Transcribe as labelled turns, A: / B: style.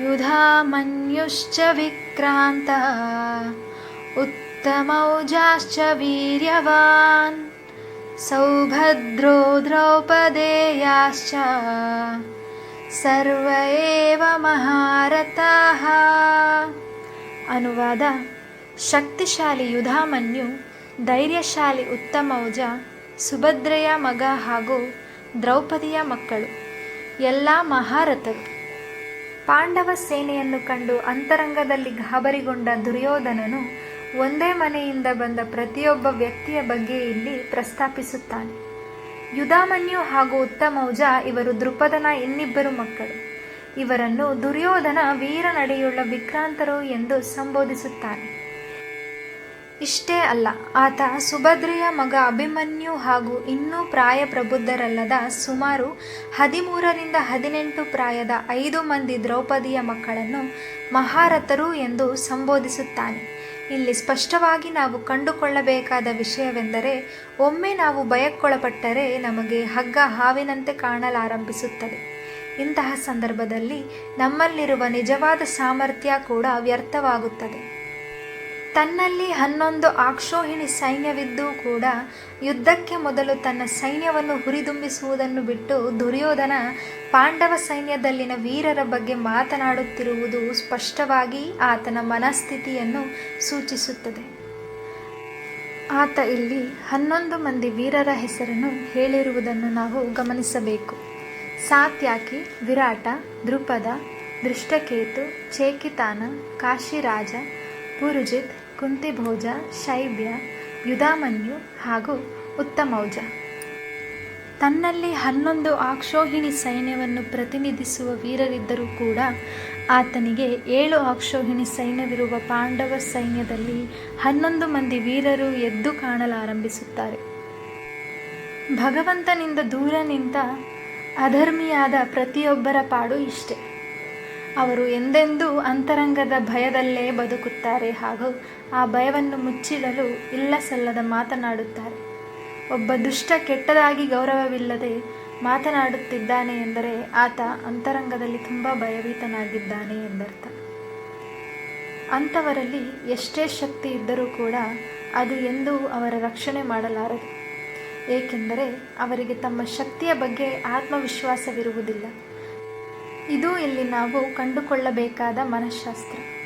A: युधामन्युश्च विक्रान्तः उत्तमौजाश्च वीर्यवान् सौभद्रो द्रौपदेयाश्च ಸರ್ವ ಏವ ಮಹಾರಥಃ ಅನುವಾದ ಶಕ್ತಿಶಾಲಿ ಯುಧಾಮನ್ಯು ಧೈರ್ಯಶಾಲಿ ಉತ್ತಮೌಜ ಸುಭದ್ರೆಯ ಮಗ ಹಾಗೂ ದ್ರೌಪದಿಯ ಮಕ್ಕಳು ಎಲ್ಲ ಮಹಾರಥರು ಪಾಂಡವ ಸೇನೆಯನ್ನು ಕಂಡು ಅಂತರಂಗದಲ್ಲಿ ಗಾಬರಿಗೊಂಡ ದುರ್ಯೋಧನನು ಒಂದೇ ಮನೆಯಿಂದ ಬಂದ ಪ್ರತಿಯೊಬ್ಬ ವ್ಯಕ್ತಿಯ ಬಗ್ಗೆ ಇಲ್ಲಿ ಪ್ರಸ್ತಾಪಿಸುತ್ತಾನೆ. ಯುಧಾಮನ್ಯು ಹಾಗೂ ಉತ್ತಮೌಜ ಇವರು ದೃಪದನ ಇನ್ನಿಬ್ಬರು ಮಕ್ಕಳು. ಇವರನ್ನು ದುರ್ಯೋಧನ ವೀರ ನಡೆಯುಳ್ಳ ವಿಕ್ರಾಂತರು ಎಂದು ಸಂಬೋಧಿಸುತ್ತಾನೆ. ಇಷ್ಟೇ ಅಲ್ಲ, ಆತ ಸುಭದ್ರೆಯ ಮಗ ಅಭಿಮನ್ಯು ಹಾಗೂ ಇನ್ನೂ ಪ್ರಾಯ ಪ್ರಬುದ್ಧರಲ್ಲದ ಸುಮಾರು ಹದಿಮೂರರಿಂದ ಹದಿನೆಂಟು ಪ್ರಾಯದ ಐದು ಮಂದಿ ದ್ರೌಪದಿಯ ಮಕ್ಕಳನ್ನು ಮಹಾರಥರು ಎಂದು ಸಂಬೋಧಿಸುತ್ತಾನೆ. ಇಲ್ಲಿ ಸ್ಪಷ್ಟವಾಗಿ ನಾವು ಕಂಡುಕೊಳ್ಳಬೇಕಾದ ವಿಷಯವೆಂದರೆ, ಒಮ್ಮೆ ನಾವು ಭಯಕ್ಕೊಳಪಟ್ಟರೆ ನಮಗೆ ಹಗ್ಗ ಹಾವಿನಂತೆ ಕಾಣಲಾರಂಭಿಸುತ್ತದೆ. ಇಂತಹ ಸಂದರ್ಭದಲ್ಲಿ ನಮ್ಮಲ್ಲಿರುವ ನಿಜವಾದ ಸಾಮರ್ಥ್ಯ ಕೂಡ ವ್ಯರ್ಥವಾಗುತ್ತದೆ. ತನ್ನಲ್ಲಿ ಹನ್ನೊಂದು ಆಕ್ಷೋಹಿಣಿ ಸೈನ್ಯವಿದ್ದೂ ಕೂಡ ಯುದ್ಧಕ್ಕೆ ಮೊದಲು ತನ್ನ ಸೈನ್ಯವನ್ನು ಹುರಿದುಂಬಿಸುವುದನ್ನು ಬಿಟ್ಟು ದುರ್ಯೋಧನ ಪಾಂಡವ ಸೈನ್ಯದಲ್ಲಿನ ವೀರರ ಬಗ್ಗೆ ಮಾತನಾಡುತ್ತಿರುವುದು ಸ್ಪಷ್ಟವಾಗಿ ಆತನ ಮನಸ್ಥಿತಿಯನ್ನು ಸೂಚಿಸುತ್ತದೆ. ಆತ ಇಲ್ಲಿ ಹನ್ನೊಂದು ಮಂದಿ ವೀರರ ಹೆಸರನ್ನು ಹೇಳಿರುವುದನ್ನು ನಾವು ಗಮನಿಸಬೇಕು. ಸಾತ್ಯಾಕಿ, ವಿರಾಟ ದೃಪದ ದೃಷ್ಟಕೇತು ಚೇಕಿತಾನ, ಕಾಶಿರಾಜ, ಪುರುಜಿತ್ ಕುಂತಿಭೋಜ ಶೈಬ್ಯ ಯುಧಾಮನ್ಯು ಹಾಗೂ ಉತ್ತಮೌಜ. ತನ್ನಲ್ಲಿ ಹನ್ನೊಂದು ಆಕ್ಷೋಹಿಣಿ ಸೈನ್ಯವನ್ನು ಪ್ರತಿನಿಧಿಸುವ ವೀರರಿದ್ದರೂ ಕೂಡ ಆತನಿಗೆ ಏಳು ಆಕ್ಷೋಹಿಣಿ ಸೈನ್ಯವಿರುವ ಪಾಂಡವ ಸೈನ್ಯದಲ್ಲಿ ಹನ್ನೊಂದು ಮಂದಿ ವೀರರು ಎದ್ದು ಕಾಣಲಾರಂಭಿಸುತ್ತಾರೆ. ಭಗವಂತನಿಂದ ದೂರ ನಿಂತ ಅಧರ್ಮಿಯಾದ ಪ್ರತಿಯೊಬ್ಬರ ಪಾಡು ಇಷ್ಟೆ. ಅವರು ಎಂದೆಂದೂ ಅಂತರಂಗದ ಭಯದಲ್ಲೇ ಬದುಕುತ್ತಾರೆ ಹಾಗೂ ಆ ಭಯವನ್ನು ಮುಚ್ಚಿಡಲು ಇಲ್ಲ ಸಲ್ಲದ ಮಾತನಾಡುತ್ತಾರೆ. ಒಬ್ಬ ದುಷ್ಟ ಕೆಟ್ಟದಾಗಿ ಗೌರವವಿಲ್ಲದೆ ಮಾತನಾಡುತ್ತಿದ್ದಾನೆ ಎಂದರೆ ಆತ ಅಂತರಂಗದಲ್ಲಿ ತುಂಬ ಭಯಭೀತನಾಗಿದ್ದಾನೆ ಎಂದರ್ಥ. ಅಂಥವರಲ್ಲಿ ಎಷ್ಟೇ ಶಕ್ತಿ ಇದ್ದರೂ ಕೂಡ ಅದು ಎಂದೂ ಅವರ ರಕ್ಷಣೆ ಮಾಡಲಾರದು. ಏಕೆಂದರೆ ಅವರಿಗೆ ತಮ್ಮ ಶಕ್ತಿಯ ಬಗ್ಗೆ ಆತ್ಮವಿಶ್ವಾಸವಿರುವುದಿಲ್ಲ. ಇದು ಇಲ್ಲಿ ನಾವು ಕಂಡುಕೊಳ್ಳಬೇಕಾದ ಮನಃಶಾಸ್ತ್ರ.